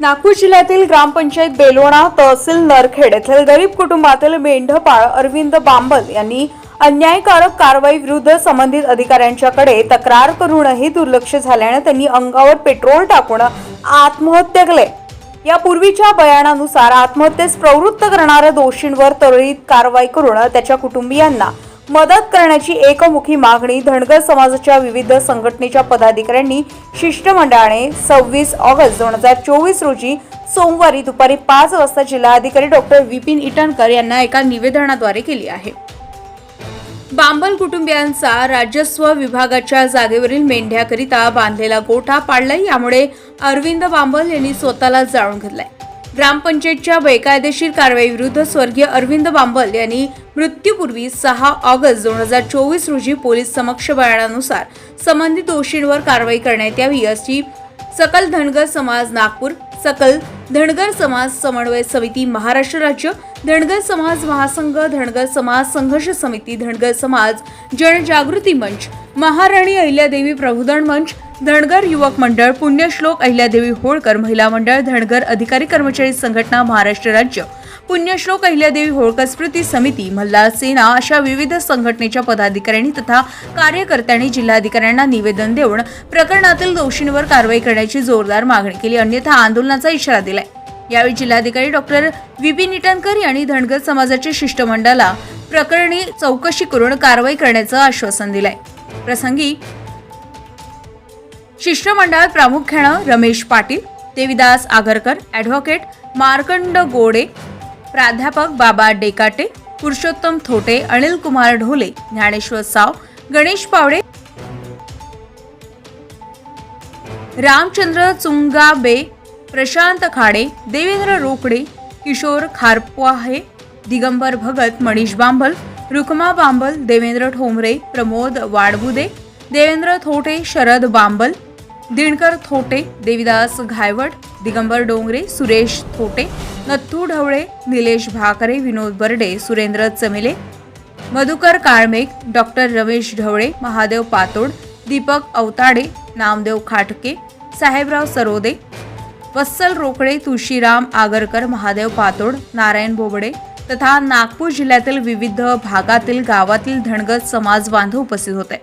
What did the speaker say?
नागपूर जिल्ह्यातील ग्रामपंचायत बेलोणा तहसील नरखेड येथील गरीब कुटुंबातील मेंढपाळ अरविंद बांबल यांनी अन्यायकारक कारवाई विरुद्ध संबंधित अधिकाऱ्यांच्याकडे तक्रार करूनही दुर्लक्ष झाल्याने त्यांनी अंगावर पेट्रोल टाकून आत्महत्या केले. यापूर्वीच्या बयानानुसार आत्महत्येस प्रवृत्त करणाऱ्या दोषींवर त्वरित कारवाई करून त्याच्या कुटुंबियांना मदत करण्याची एकमुखी मागणी धनगर समाजाच्या विविध संघटनेच्या पदाधिकाऱ्यांनी शिष्टमंडळाने सव्वीस ऑगस्ट दोन हजार चोवीस रोजी सोमवारी दुपारी पाच वाजता जिल्हाधिकारी डॉक्टर विपिन इटनकर यांना एका निवेदनाद्वारे केली आहे. बांबल कुटुंबियांचा राजस्व विभागाच्या जागेवरील मेंढ्याकरिता बांधलेला गोठा पाडलाय यामुळे अरविंद बांबल यांनी स्वतःला जाळून घेतलाय. ग्रामपंचायतच्या बेकायदेशीर कारवाईविरुद्ध स्वर्गीय अरविंद बांबल यांनी मृत्यूपूर्वी सहा ऑगस्ट दोन हजार चोवीस रोजी पोलीस समक्ष बयानानुसार संबंधित दोषींवर कारवाई करण्यात यावी अशी सकल धनगर समाज नागपूर सकल धनगर समाज समन्वय समिती महाराष्ट्र राज्य धनगर समाज महासंघ धनगर समाज संघर्ष समिती धनगर समाज जनजागृती मंच महाराणी अहिल्यादेवी प्रबोधन मंच धनगर युवक मंडळ पुण्यश्लोक अहिल्यादेवी होळकर महिला मंडळ धनगर अधिकारी कर्मचारी संघटना महाराष्ट्र राज्य पुण्यश्लोक अहिल्यादेवी होळकर स्मृती समिती मल्हार सेना अशा विविध संघटनेच्या पदाधिकाऱ्यांनी तथा कार्यकर्त्यांनी जिल्हाधिकाऱ्यांना निवेदन देऊन प्रकरणातील दोषींवर कारवाई करण्याची जोरदार मागणी केली. अन्यथा आंदोलनाचा इशारा दिलाय. यावेळी जिल्हाधिकारी डॉक्टर विपिन इटनकर यांनी धनगर समाजाच्या शिष्टमंडळाला प्रकरणी चौकशी करून कारवाई करण्याचं आश्वासन दिलंय. प्रसंगी शिष्टमंडळात प्रामुख्यानं रमेश पाटील देविदास आगरकर ॲडव्होकेट मार्कंड गोडे प्राध्यापक बाबा डेकाटे पुरुषोत्तम थोटे अनिल कुमार ढोले ज्ञानेश्वर साव गणेश पावडे रामचंद्र चुंगाबे प्रशांत खाडे देवेंद्र रोकडे किशोर खारपवाहे दिगंबर भगत मनीष बांबल रुक्मा बांबल देवेंद्र ठोंबरे प्रमोद वाडबुदे देवेंद्र थोटे शरद बांबल दिनकर थोटे देविदास घायवट दिगंबर डोंगरे सुरेश थोटे नथू ढवळे निलेश भाकरे विनोद बर्डे सुरेंद्र चमेले मधुकर काळमेघ डॉक्टर रमेश ढवळे महादेव पातोड दीपक अवताडे नामदेव खाटके साहेबराव सरोदे वत्सल रोकडे तुळशीराम आगरकर महादेव पातोड नारायण बोबडे तथा नागपूर जिल्ह्यातील विविध भागातील गावातील धनगत समाज बांधव उपस्थित होते.